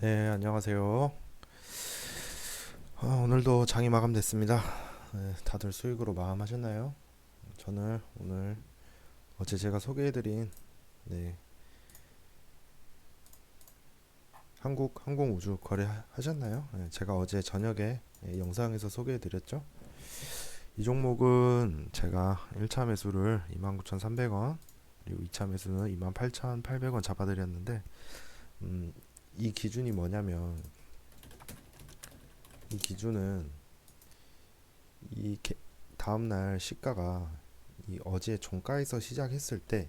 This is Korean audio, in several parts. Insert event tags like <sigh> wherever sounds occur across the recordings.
네, 안녕하세요. 아, 오늘도 장이 마감됐습니다. 네, 다들 수익으로 마감하셨나요? 저는 오늘 어제 제가 소개해드린 네, 한국 항공우주 거래 하셨나요? 네, 제가 어제 저녁에 예, 영상에서 소개해드렸죠. 이 종목은 제가 1차 매수를 29,300원 그리고 2차 매수는 28,800원 잡아드렸는데 음, 이 기준이 뭐냐면 이 기준은 이 개- 다음날 시가가 이 어제 종가에서 시작했을 때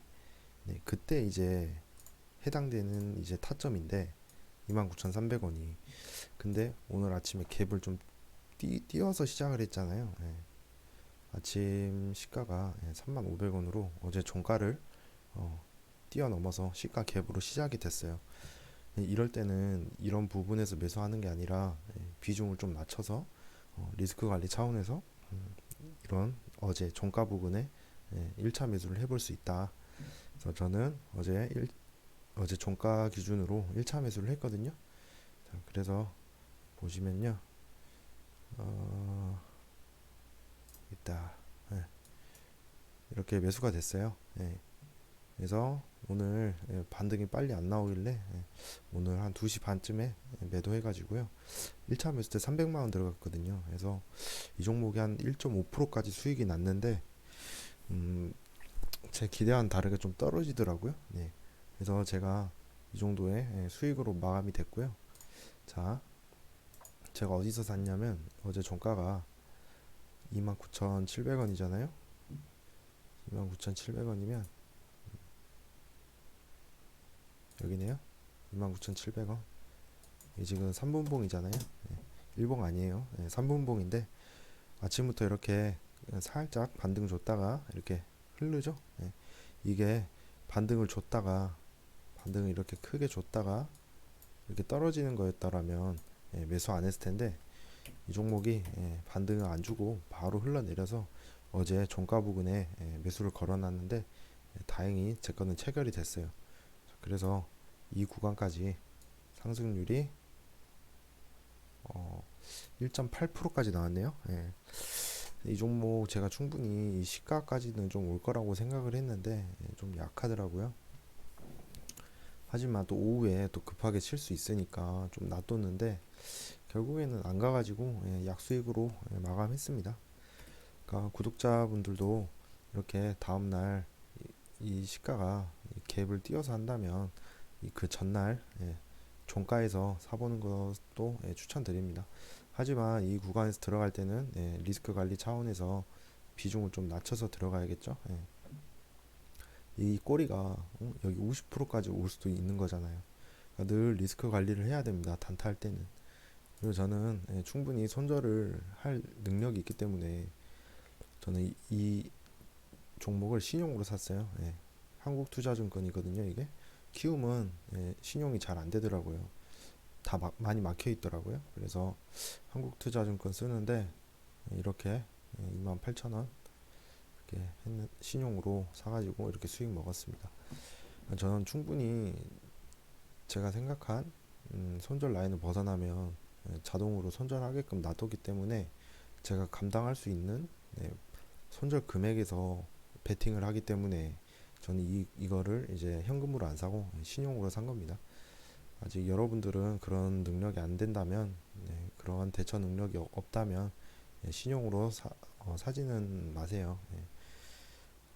네, 그때 이제 해당되는 이제 타점인데 29,300원이 근데 오늘 아침에 갭을 좀 띄, 띄어서 시작을 했잖아요. 예. 아침 시가가 3,500원으로 어제 종가를 어, 뛰어넘어서 시가 갭으로 시작이 됐어요. 예, 이럴 때는 이런 부분에서 매수하는 게 아니라 예, 비중을 좀 낮춰서 어, 리스크 관리 차원에서 음, 이런 어제 종가 부분에 예, 1차 매수를 해볼 수 있다. 그래서 저는 어제 일, 어제 종가 기준으로 1차 매수를 했거든요. 자, 그래서 보시면요. 어, 있다. 예, 이렇게 매수가 됐어요. 예, 그래서 오늘 예, 반등이 빨리 안 나오길래 예, 오늘 한 2시 반쯤에 매도해 가지고요. 1차 매수 때 300만 원 들어갔거든요. 그래서 이 종목이 한 1.5%까지 수익이 났는데 음, 제 기대와는 다르게 좀 떨어지더라고요. 네. 그래서 제가 이 정도의 예, 수익으로 마감이 됐고요. 자, 제가 어디서 샀냐면 어제 종가가 29,700원이잖아요. 29,700원이면 여기네요. 29,700원. 이 지금 3분봉이잖아요. 예, 1봉 아니에요. 예, 3분봉인데 아침부터 이렇게 살짝 반등 줬다가 이렇게 흐르죠. 예, 이게 반등을 줬다가 반등을 이렇게 크게 줬다가 이렇게 떨어지는 거였다라면 예, 매수 안 했을 텐데 이 종목이 예, 반등을 안 주고 바로 흘러내려서 어제 종가 부근에 예, 매수를 걸어놨는데 예, 다행히 제 거는 체결이 됐어요. 그래서 이 구간까지 상승률이 어 1.8%까지 나왔네요. 예. 이 종목 제가 충분히 이 시가까지는 좀 올 거라고 생각을 했는데 예, 좀 약하더라고요. 하지만 또 오후에 또 급하게 칠 수 있으니까 좀 놔뒀는데 결국에는 안 가가지고 예, 약수익으로 예, 마감했습니다. 그러니까 구독자분들도 이렇게 다음날 이, 이 시가가 이 갭을 띄어서 한다면 이 그 전날 예, 종가에서 사보는 것도 예, 추천드립니다. 하지만 이 구간에서 들어갈 때는 예, 리스크 관리 차원에서 비중을 좀 낮춰서 들어가야겠죠. 예. 이 꼬리가 어, 여기 50%까지 올 수도 있는 거잖아요. 그러니까 늘 리스크 관리를 해야 됩니다. 단타할 때는. 그리고 저는 예, 충분히 손절을 할 능력이 있기 때문에 저는 이, 이 종목을 신용으로 샀어요. 예. 한국투자증권이거든요. 이게 키움은 예, 신용이 잘 안 되더라고요. 다 막, 많이 막혀 있더라고요. 그래서 한국투자증권 쓰는데 예, 이렇게 28,000원 이렇게 했는, 신용으로 사가지고 이렇게 수익 먹었습니다. 저는 충분히 제가 생각한 음, 손절 라인을 벗어나면 예, 자동으로 손절하게끔 놔뒀기 때문에 제가 감당할 수 있는 네, 손절 금액에서 베팅을 하기 때문에 저는 이, 이거를 이제 현금으로 안 사고 신용으로 산 겁니다. 아직 여러분들은 그런 능력이 안 된다면 네, 그러한 대처 능력이 어- 없다면 예, 신용으로 사, 어, 사지는 마세요. 예,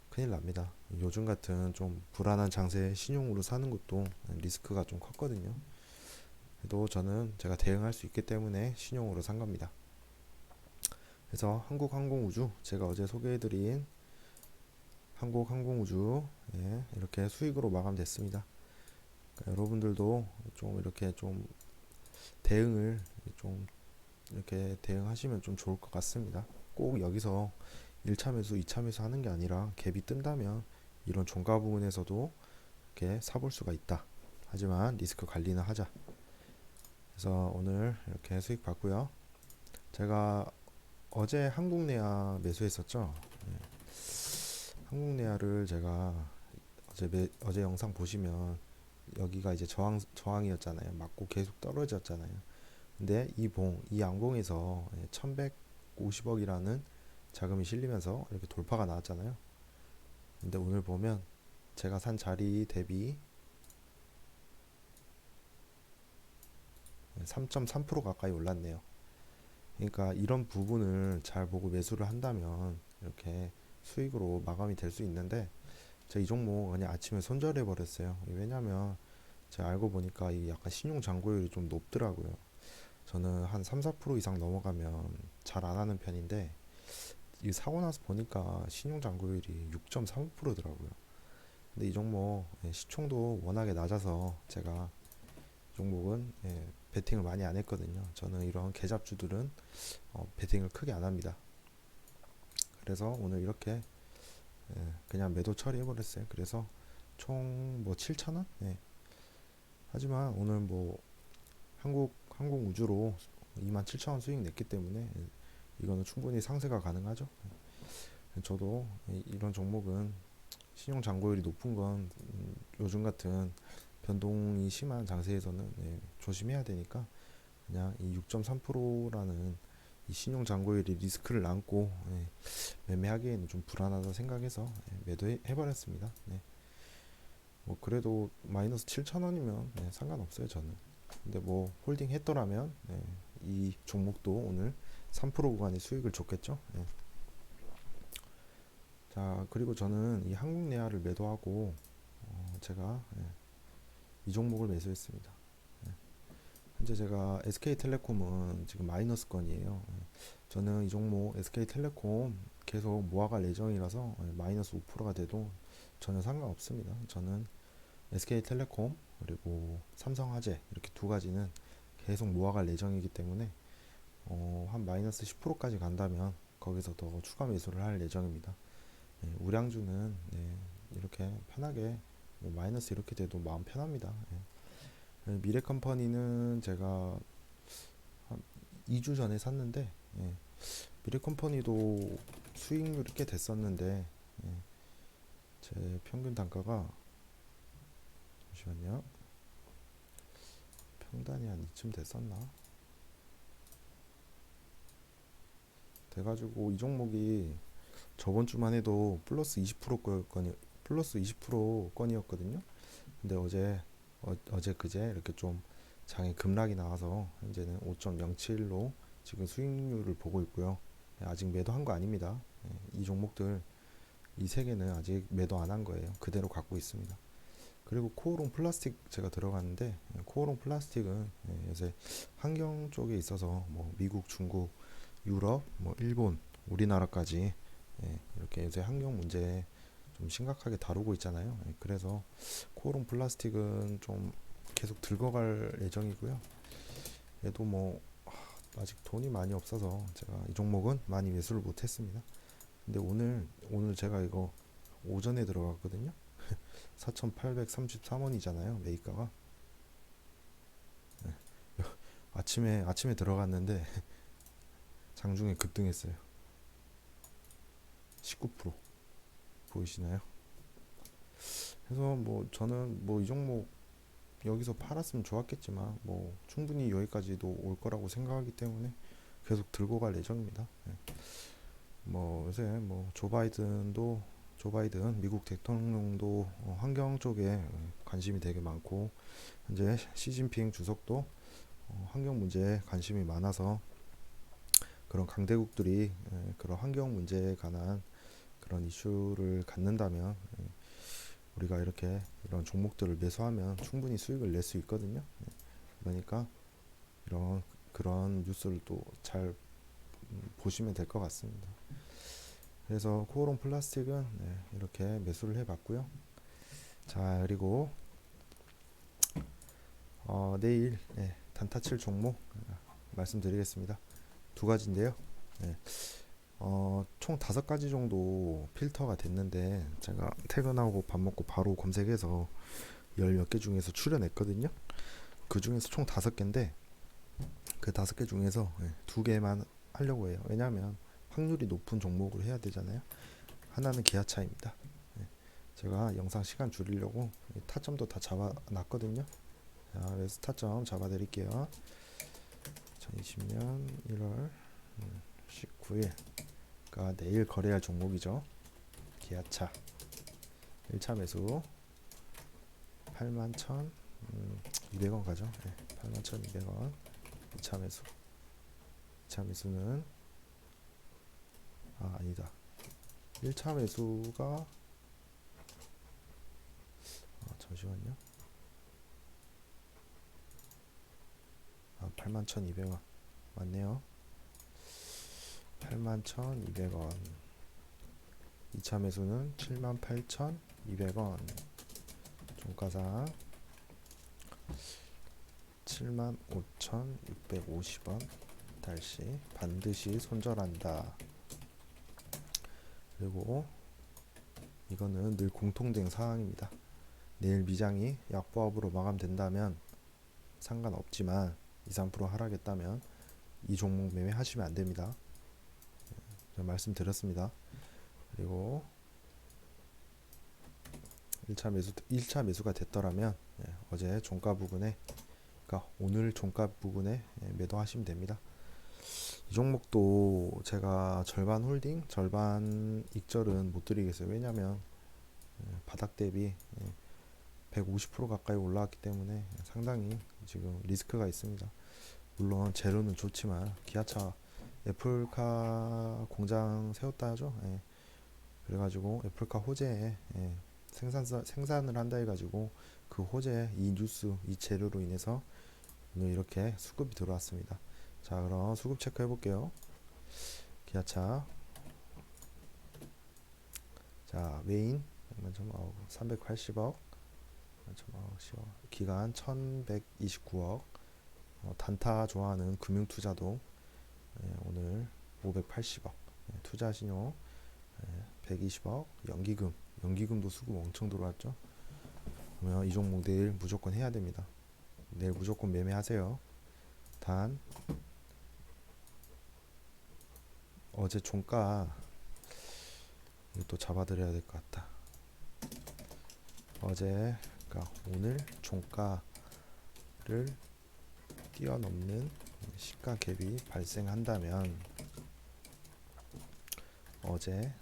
큰일 납니다. 요즘 같은 좀 불안한 장세에 신용으로 사는 것도 리스크가 좀 컸거든요. 그래도 저는 제가 대응할 수 있기 때문에 신용으로 산 겁니다. 그래서 한국항공우주 제가 어제 소개해드린 한국항공우주 예, 이렇게 수익으로 마감됐습니다. 그러니까 여러분들도 좀 이렇게 좀 대응을 좀 이렇게 대응하시면 좀 좋을 것 같습니다. 꼭 여기서 1차 매수, 2차 매수 하는 게 아니라 갭이 뜬다면 이런 종가 부분에서도 이렇게 사볼 수가 있다. 하지만 리스크 관리는 하자. 그래서 오늘 이렇게 수익 봤고요. 제가 어제 한국내야 매수했었죠. 네. 한국내야를 제가 어제 매, 어제 영상 보시면 여기가 이제 저항 저항이었잖아요. 맞고 계속 떨어졌잖아요. 근데 이 봉, 이 양봉에서 1150억이라는 자금이 실리면서 이렇게 돌파가 나왔잖아요. 근데 오늘 보면 제가 산 자리 대비 3.3% 가까이 올랐네요. 그러니까 이런 부분을 잘 보고 매수를 한다면 이렇게 수익으로 마감이 될 수 있는데 제가 이 종목 그냥 아침에 손절해 버렸어요. 왜냐면 제가 알고 보니까 이 약간 신용 잔고율이 좀 높더라고요. 저는 한 3, 4% 이상 넘어가면 잘 안 하는 편인데 이 사고 나서 보니까 신용 잔고율이 6.35%더라고요. 근데 이 종목 예, 시총도 워낙에 낮아서 제가 이 종목은 예, 베팅을 많이 안 했거든요. 저는 이런 개잡주들은 어, 베팅을 크게 안 합니다. 그래서 오늘 이렇게 예, 그냥 매도 처리해 버렸어요. 그래서 총 뭐 7,000원? 예. 하지만 오늘 뭐 한국 항공 우주로 27,000원 수익 냈기 때문에 예, 이거는 충분히 상세가 가능하죠. 예. 저도 이- 이런 종목은 신용 잔고율이 높은 건 음, 요즘 같은 변동이 심한 장세에서는 예, 조심해야 되니까 그냥 이 6.3%라는 이 신용 잔고율이 리스크를 안고 예, 매매하기에는 좀 불안하다 생각해서 예, 매도해 버렸습니다. 네. 뭐 그래도 마이너스 7,000원이면 네, 상관없어요 저는. 근데 뭐 홀딩 했더라면 네, 이 종목도 오늘 3% 구간의 수익을 줬겠죠. 네. 자 그리고 저는 이 한국내화를 매도하고 어, 제가 예, 이 종목을 매수했습니다. 예. 현재 제가 SK텔레콤은 지금 마이너스권이에요. 예. 저는 이 종목 SK텔레콤 계속 모아갈 예정이라서 예, 마이너스 5%가 돼도 전혀 상관없습니다. 저는 SK텔레콤 그리고 삼성화재 이렇게 두 가지는 계속 모아갈 예정이기 때문에 어, 한 마이너스 10%까지 간다면 거기서 더 추가 매수를 할 예정입니다. 예, 우량주는 네, 이렇게 편하게 뭐 마이너스 이렇게 돼도 마음 편합니다. 예. 예, 미래 컴퍼니는 제가 한 2주 전에 샀는데 예, 미래 컴퍼니도 수익률이 꽤 됐었는데 예, 제 평균 단가가 잠시만요. 평단이 한 이쯤 됐었나? 돼가지고 이 종목이 저번 주만 해도 플러스 20% 건이 플러스 20% 건이었거든요. 근데 어제 어, 어제 그제 이렇게 좀 장에 급락이 나와서 현재는 5.07로 지금 수익률을 보고 있고요. 예, 아직 매도한 거 아닙니다. 예, 이 종목들 이 세 개는 아직 매도 안 한 거예요. 그대로 갖고 있습니다. 그리고 코오롱 플라스틱 제가 들어갔는데 예, 코오롱 플라스틱은 예, 요새 환경 쪽에 있어서 뭐 미국, 중국, 유럽, 뭐 일본, 우리나라까지 예, 이렇게 요새 환경 문제 좀 심각하게 다루고 있잖아요. 예, 그래서 코오롱 플라스틱은 좀 계속 들고 갈 예정이고요. 얘도 뭐 하, 아직 돈이 많이 없어서 제가 이 종목은 많이 매수를 못했습니다. 근데 오늘 오늘 제가 이거 오전에 들어갔거든요. <laughs> 4,833원이잖아요. 매입가가. 네. <laughs> 아침에 아침에 들어갔는데 <laughs> 장중에 급등했어요. 19% 보이시나요? 그래서 뭐 저는 뭐 이 종목 여기서 팔았으면 좋았겠지만 뭐 충분히 여기까지도 올 거라고 생각하기 때문에 계속 들고 갈 예정입니다. 네. 뭐 요새 뭐 조 바이든도 조 바이든 미국 대통령도 어, 환경 쪽에 관심이 되게 많고 현재 시진핑 주석도 어, 환경 문제에 관심이 많아서 그런 강대국들이 예, 그런 환경 문제에 관한 그런 이슈를 갖는다면 예, 우리가 이렇게 이런 종목들을 매수하면 충분히 수익을 낼 수 있거든요. 예, 그러니까 이런 그런 뉴스를 또 잘 보시면 될 것 같습니다. 그래서 코오롱 플라스틱은 네, 이렇게 매수를 해봤고요. 자 그리고 어, 내일 네, 단타 칠 종목 아, 말씀드리겠습니다. 두 가지인데요. 네. 어, 총 다섯 가지 정도 필터가 됐는데 제가 퇴근하고 밥 먹고 바로 검색해서 열 몇 개 중에서 추려냈거든요. 그 중에서 총 다섯 개인데 그 다섯 개 중에서 네, 두 개만 하려고 해요. 왜냐하면 확률이 높은 종목으로 해야 되잖아요. 하나는 기아차입니다. 네. 제가 영상 시간 줄이려고 이 타점도 다 잡아 놨거든요. 자, 그래서 타점 잡아 드릴게요. 2020년 1월 19일 그러니까 내일 거래할 종목이죠. 기아차. 1차 매수. 81,200원 가죠. 네, 81,200원. 2차 매수. 2차 매수는 아 아니다. 1차 매수가 아, 잠시만요. 아 81,200원. 맞네요 81,200원 2차 매수는 78,200원 종가상 75,650원 달시 반드시 손절한다. 그리고 이거는 늘 공통된 사항입니다. 내일 미장이 약보합으로 마감된다면 상관없지만 2, 3% 하락했다면 이 종목 매매 하시면 안 됩니다. 말씀드렸습니다. 그리고 1차 매수 1차 매수가 됐더라면 예, 어제 종가 부근에 그러니까 오늘 종가 부근에 예, 매도하시면 됩니다. 이 종목도 제가 절반 홀딩, 절반 익절은 못 드리겠어요. 왜냐면 예, 바닥 대비 150% 가까이 올라왔기 때문에 상당히 지금 리스크가 있습니다. 물론 재료는 좋지만 기아차 애플카 공장 세웠다 하죠. 예. 그래가지고 애플카 호재에 예, 생산 생산을 한다 해가지고 그 호재 이 뉴스 이 재료로 인해서 오늘 이렇게 수급이 들어왔습니다. 자 그럼 수급 체크해 볼게요. 기아차 자 메인 380억 기간 1129억 어, 단타 좋아하는 금융투자도 예, 오늘 580억. 예, 투자 신용 예, 120억. 연기금. 연기금도 수급 엄청 들어왔죠? 그러면 이 종목 내일 무조건 해야 됩니다. 내일 무조건 매매하세요. 단 어제 종가 또 잡아드려야 될 것 같다. 어제 그러니까 오늘 종가를 뛰어넘는 시가 갭이 발생한다면 어제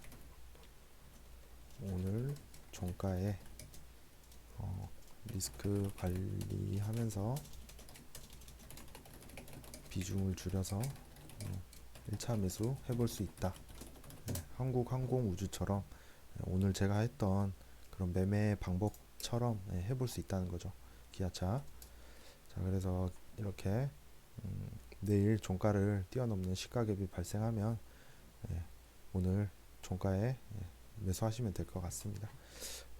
오늘 종가에 어, 리스크 관리하면서 비중을 줄여서 어, 1차 매수 해볼 수 있다. 네, 한국항공우주처럼 오늘 제가 했던 그런 매매 방법처럼 네, 해볼 수 있다는 거죠. 기아차. 자, 그래서 이렇게 음, 내일 종가를 뛰어넘는 시가갭이 발생하면 예, 오늘 종가에 예, 매수하시면 될 것 같습니다.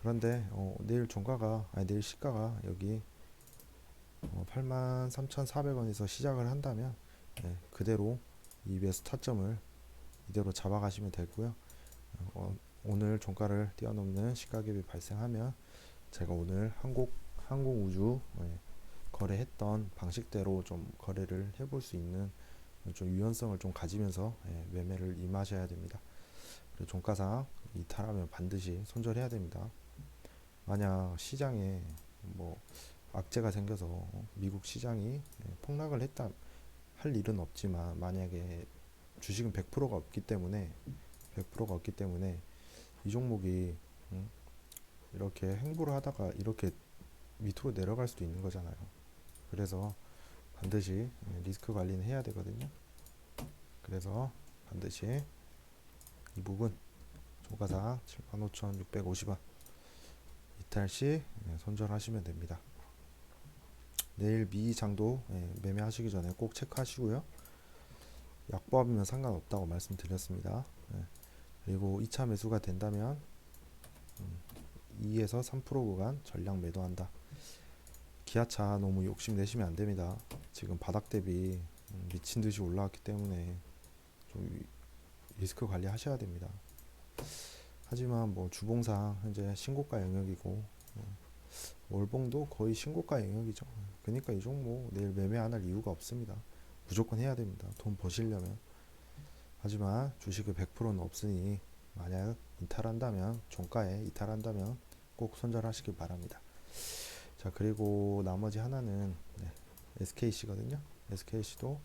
그런데 어, 내일 종가가 아니 내일 시가가 여기 어, 83,400원에서 시작을 한다면 예, 그대로 이 매수 타점을 이대로 잡아가시면 되고요. 어, 오늘 종가를 뛰어넘는 시가갭이 발생하면 제가 오늘 한국 항공우주 예, 거래했던 방식대로 좀 거래를 해볼 수 있는 좀 유연성을 좀 가지면서 예, 매매를 임하셔야 됩니다. 그리고 종가상 이탈하면 반드시 손절해야 됩니다. 만약 시장에 뭐 악재가 생겨서 미국 시장이 예, 폭락을 했다 할 일은 없지만 만약에 주식은 100%가 없기 때문에 100%가 없기 때문에 이 종목이 음, 이렇게 행보를 하다가 이렇게 밑으로 내려갈 수도 있는 거잖아요. 그래서 반드시 리스크 관리는 해야 되거든요. 그래서 반드시 이 부분 조가상 75,650원 이탈 시 손절하시면 됩니다. 내일 미장도 매매하시기 전에 꼭 체크하시고요. 약보합이면 상관없다고 말씀드렸습니다. 그리고 2차 매수가 된다면 2에서 3% 구간 전량 매도한다. 기아차 너무 욕심 내시면 안 됩니다. 지금 바닥 대비 음, 미친 듯이 올라왔기 때문에 좀 리스크 관리 하셔야 됩니다. 하지만 뭐 주봉상 현재 신고가 영역이고 음, 월봉도 거의 신고가 영역이죠. 그러니까 이 종목 내일 매매 안 할 이유가 없습니다. 무조건 해야 됩니다. 돈 버시려면. 하지만 주식의 100%는 없으니 만약 이탈한다면 종가에 이탈한다면 꼭 손절하시길 바랍니다. 자 그리고 나머지 하나는 네, SKC거든요. SKC도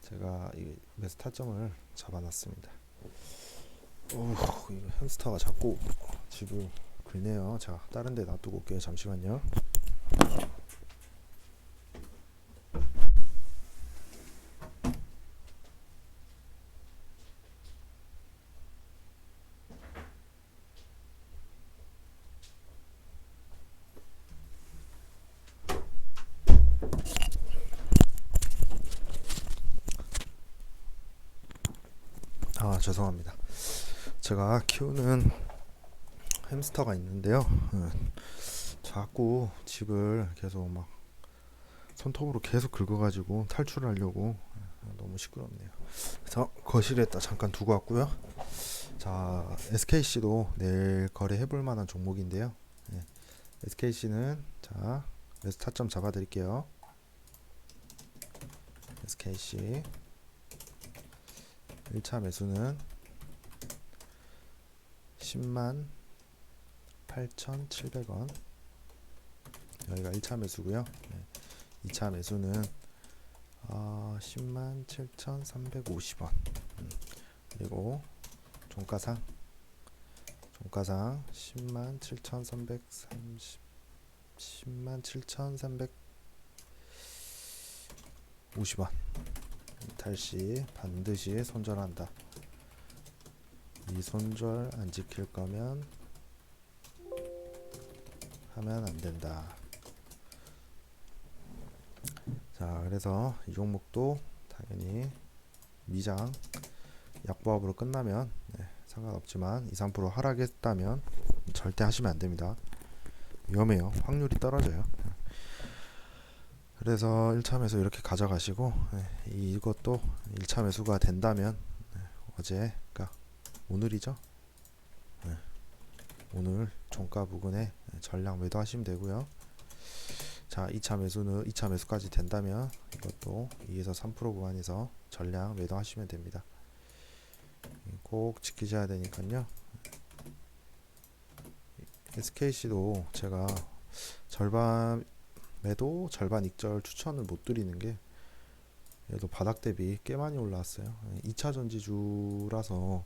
제가 이 매수 타점을 잡아놨습니다. 오, 햄스터가 자꾸 집을 긁네요. 자, 다른 데 놔두고 올게요. 잠시만요. 아, 죄송합니다. 제가 키우는 햄스터가 있는데요. 음, 자꾸 집을 계속 막 손톱으로 계속 긁어가지고 탈출하려고 음, 너무 시끄럽네요. 그래서 거실에다 잠깐 두고 왔고요. 자, SKC도 내일 거래해볼 만한 종목인데요. 예, SKC는 자 매수 타점 잡아드릴게요. SKC 1차 매수는 10만 8,700원. 여기가 1차 매수고요. 네. 2차 매수는 어, 10만 7,350원. 음. 그리고 종가상. 종가상 10만 7,330 10만 7,350원 탈시 반드시 손절한다. 이 손절 안 지킬 거면 하면 안 된다. 자, 그래서 이 종목도 당연히 미장 약보합으로 끝나면 네, 상관없지만 2, 3% 하락했다면 절대 하시면 안 됩니다. 위험해요. 확률이 떨어져요. 그래서 1차 매수 이렇게 가져가시고 네, 이것도 1차 매수가 된다면 네, 어제 그러니까 오늘이죠. 네, 오늘 종가 부근에 전량 매도 하시면 되고요. 자, 2차 매수는 2차 매수까지 된다면 이것도 2에서 3% 구간에서 전량 매도 하시면 됩니다. 꼭 지키셔야 되니까요. SKC도 제가 절반 매도 절반 익절 추천을 못 드리는 게 얘도 바닥 대비 꽤 많이 올라왔어요. 2차 전지주라서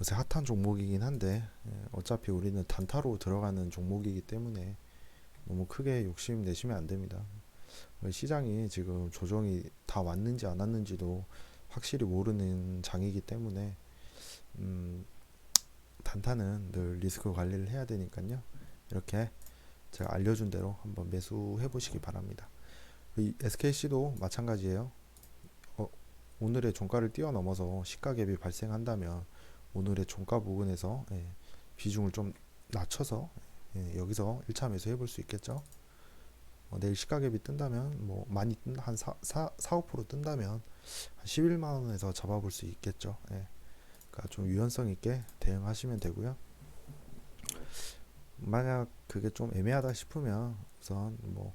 요새 핫한 종목이긴 한데 예, 어차피 우리는 단타로 들어가는 종목이기 때문에 너무 크게 욕심 내시면 안 됩니다. 시장이 지금 조정이 다 왔는지 안 왔는지도 확실히 모르는 장이기 때문에 음, 단타는 늘 리스크 관리를 해야 되니까요. 이렇게 제가 알려준 대로 한번 매수해 보시기 바랍니다. 이 SKC도 마찬가지예요. 어, 오늘의 종가를 뛰어넘어서 시가 갭이 발생한다면 오늘의 종가 부근에서 예, 비중을 좀 낮춰서 예, 여기서 1차 매수 해볼 수 있겠죠. 어, 내일 시가 갭이 뜬다면 뭐 많이 뜬, 한 4, 4, 4 5% 뜬다면 한 11만 원에서 잡아볼 수 있겠죠. 예. 그러니까 좀 유연성 있게 대응하시면 되고요. 만약 그게 좀 애매하다 싶으면 우선 뭐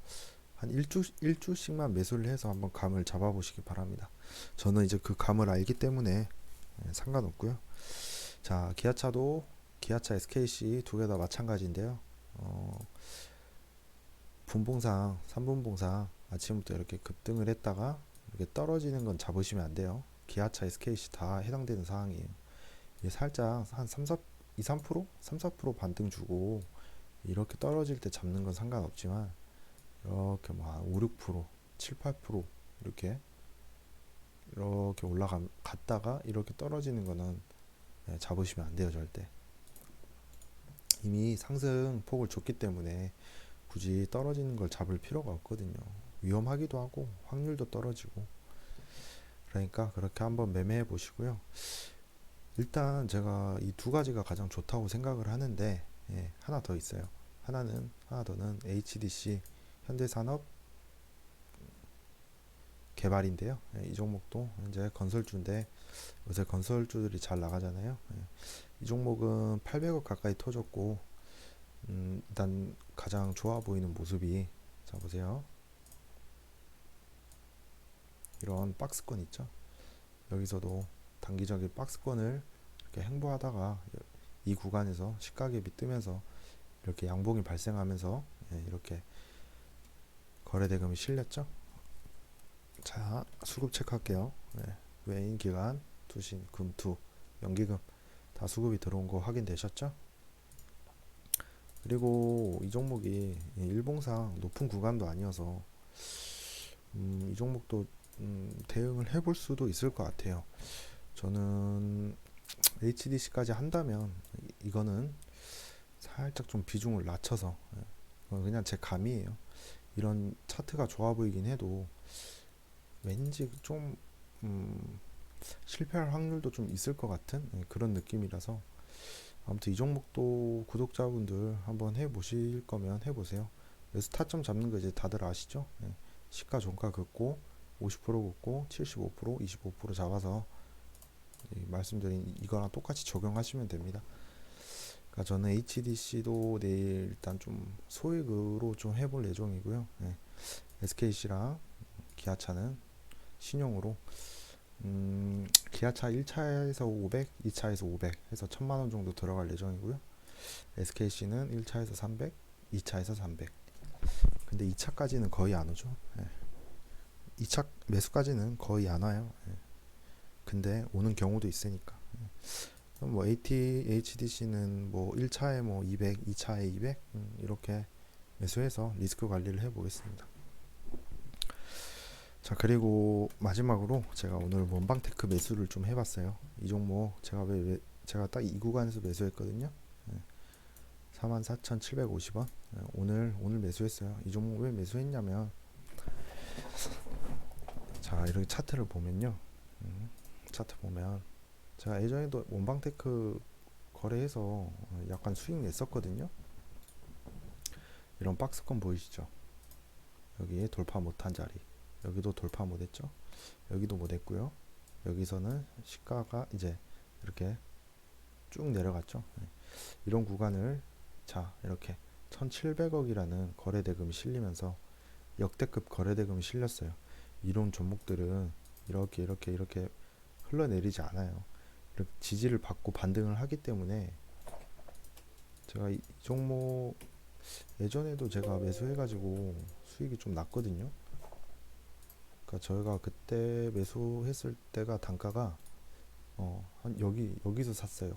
한 일주 일주씩만 매수를 해서 한번 감을 잡아보시기 바랍니다. 저는 이제 그 감을 알기 때문에 예, 상관없고요. 자, 기아차도 기아차 SKC 두 개 다 마찬가지인데요. 어, 분봉상, 3분봉상 아침부터 이렇게 급등을 했다가 이렇게 떨어지는 건 잡으시면 안 돼요. 기아차 SKC 다 해당되는 상황이에요. 이게 살짝 한 3, 4, 2, 3%? 3, 4% 반등 주고 이렇게 떨어질 때 잡는 건 상관없지만 이렇게 뭐 5, 6%, 7, 8% 이렇게 이렇게 올라갔다가 이렇게 떨어지는 거는 네, 잡으시면 안 돼요 절대. 이미 상승 폭을 줬기 때문에 굳이 떨어지는 걸 잡을 필요가 없거든요. 위험하기도 하고 확률도 떨어지고. 그러니까 그렇게 한번 매매해 보시고요 일단 제가 이 두 가지가 가장 좋다고 생각을 하는데 예, 하나 더 있어요 하나는 하나 더는 HDC 현대산업 개발인데요. 예, 이 종목도 이제 건설주인데 요새 건설주들이 잘 나가잖아요. 예, 이 종목은 800억 가까이 터졌고 음, 일단 가장 좋아 보이는 모습이 자 보세요. 이런 박스권 있죠. 여기서도 단기적인 박스권을 이렇게 행보하다가 이 구간에서 시가갭이 뜨면서 이렇게 양봉이 발생하면서 예, 이렇게 거래 대금이 실렸죠. 자, 수급 체크할게요. 네, 외인 기간, 투신, 금투, 연기금 다 수급이 들어온 거 확인되셨죠? 그리고 이 종목이 예, 일봉상 높은 구간도 아니어서 음, 이 종목도 음, 대응을 해볼 수도 있을 것 같아요. 저는 HDC까지 한다면 이- 이거는 살짝 좀 비중을 낮춰서 예, 그냥 제 감이에요. 이런 차트가 좋아 보이긴 해도 왠지 좀 음, 실패할 확률도 좀 있을 것 같은 예, 그런 느낌이라서 아무튼 이 종목도 구독자분들 한번 해보실 거면 해보세요. 그래서 타점 잡는 거 이제 다들 아시죠? 예, 시가 종가 긋고 50% 긋고 75% 25% 잡아서 이 말씀드린 이거랑 똑같이 적용하시면 됩니다. 그러니까 저는 HDC도 내일 일단 좀 소액으로 좀 해볼 예정이고요. 예, SKC랑 기아차는 신용으로 음, 기아차 1차에서 500, 2차에서 500 해서 1000만 원 정도 들어갈 예정이고요. SKC는 1차에서 300, 2차에서 300. 근데 2차까지는 거의 안 오죠. 예. 2차 매수까지는 거의 안 와요. 예. 근데 오는 경우도 있으니까. 예. 뭐 AT, HDC는 뭐 1차에 뭐 200, 2차에 200 음, 이렇게 매수해서 리스크 관리를 해보겠습니다. 자 그리고 마지막으로 제가 오늘 원방테크 매수를 좀 해봤어요. 이 종목 제가 왜, 왜 제가 딱 이 구간에서 매수했거든요. 예. 44,750원. 예, 오늘 오늘 매수했어요. 이 종목 왜 매수했냐면 자 이렇게 차트를 보면요. 음, 차트 보면 제가 예전에도 원방테크 거래해서 어, 약간 수익 냈었거든요. 이런 박스권 보이시죠? 여기에 돌파 못한 자리. 여기도 돌파 못했죠. 여기도 못했고요. 여기서는 시가가 이제 이렇게 쭉 내려갔죠. 네. 이런 구간을 자 이렇게 1,700억이라는 거래 대금이 실리면서 역대급 거래 대금이 실렸어요. 이런 종목들은 이렇게 이렇게 이렇게 흘러내리지 않아요. 이렇게 지지를 받고 반등을 하기 때문에 제가 이 종목 예전에도 제가 매수해가지고 수익이 좀 났거든요. 그러니까 저희가 그때 매수했을 때가 단가가 어, 한 여기 여기서 샀어요.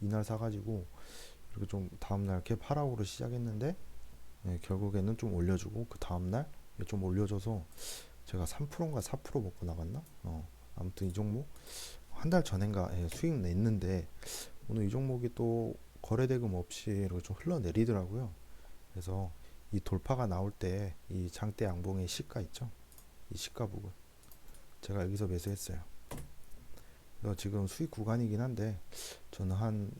이날 사가지고 이렇게 좀 다음날 캡 하락으로 시작했는데 예, 결국에는 좀 올려주고 그 다음날 좀 올려줘서 제가 3%인가 4% 먹고 나갔나? 어, 아무튼 이 종목 한 달 전인가 예, 수익 냈는데 오늘 이 종목이 또 거래 대금 없이 이렇게 좀 흘러내리더라고요. 그래서 이 돌파가 나올 때 이 장대 양봉의 시가 있죠? 이 시가 부분 제가 여기서 매수했어요. 그래서 지금 수익 구간이긴 한데 저는 한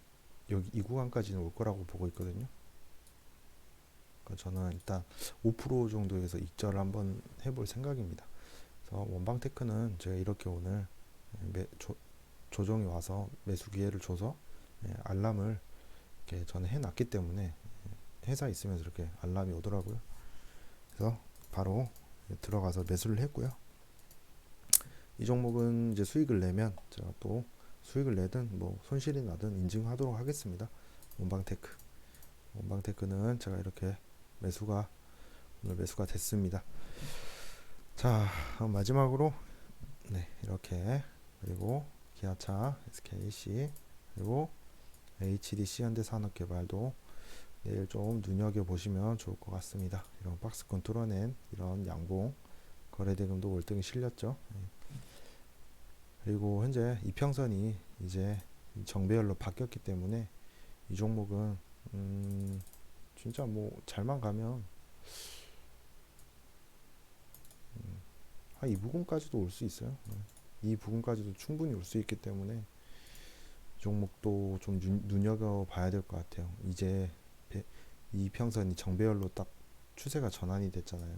여기 이 구간까지는 올 거라고 보고 있거든요. 그러니까 저는 일단 5% 정도에서 익절을 한번 해볼 생각입니다. 그래서 원방 테크는 제가 이렇게 오늘 매, 조, 조정이 와서 매수 기회를 줘서 예, 알람을 이렇게 저는 해놨기 때문에 예, 회사 있으면서 이렇게 알람이 오더라고요. 그래서 바로 들어가서 매수를 했고요. 이 종목은 이제 수익을 내면 제가 또 수익을 내든 뭐 손실이 나든 인증하도록 하겠습니다. 원방테크. 원방테크는 제가 이렇게 매수가 오늘 매수가 됐습니다. 자 마지막으로 네 이렇게 그리고 기아차, SKC 그리고 HDC 현대산업개발도 내일 좀 눈여겨 보시면 좋을 것 같습니다. 이런 박스권 뚫어낸 이런 양봉 거래대금도 월등히 실렸죠. 네. 그리고 현재 이평선이 이제 정배열로 바뀌었기 때문에 이 종목은 음 진짜 뭐 잘만 가면 음, 한이 부분까지도 올 수 있어요. 네. 이 부분까지도 충분히 올 수 있기 때문에 이 종목도 좀 눈여겨 봐야 될 것 같아요. 이제 이 평선이 정배열로 딱 추세가 전환이 됐잖아요.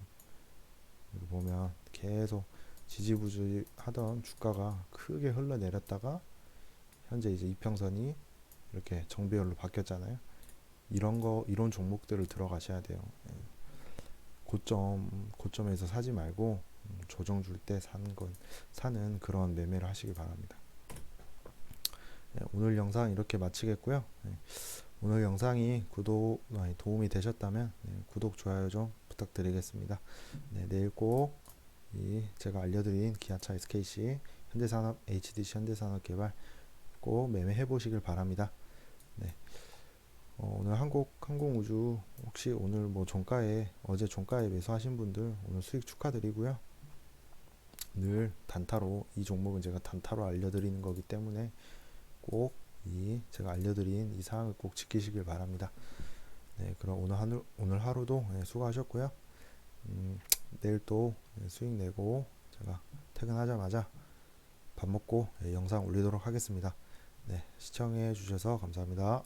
보면 계속 지지부진하던 주가가 크게 흘러내렸다가 현재 이제 이평선이 이렇게 정배열로 바뀌었잖아요. 이런 거 이런 종목들을 들어가셔야 돼요. 예. 고점 고점에서 사지 말고 음, 조정 줄때 사는 건 사는 그런 매매를 하시길 바랍니다. 네, 오늘 영상 이렇게 마치겠고요. 네, 오늘 영상이 구독 아니, 도움이 되셨다면 네, 구독 좋아요 좀 부탁드리겠습니다. 네, 내일 꼭이 제가 알려드린 기아차 SKC 현대산업 HDC 현대산업개발 꼭 매매해 보시길 바랍니다. 네. 어, 오늘 한국 항공우주 혹시 오늘 뭐 종가에 어제 종가에 매수하신 분들 오늘 수익 축하드리고요. 늘 단타로 이 종목은 제가 단타로 알려드리는 거기 때문에 꼭 이 제가 알려드린 이 사항을 꼭 지키시길 바랍니다. 네, 그럼 오늘 하루 오늘 하루도 네, 수고하셨고요. 음, 내일 또 네, 수익 내고 제가 퇴근하자마자 밥 먹고 예, 영상 올리도록 하겠습니다. 네, 시청해 주셔서 감사합니다.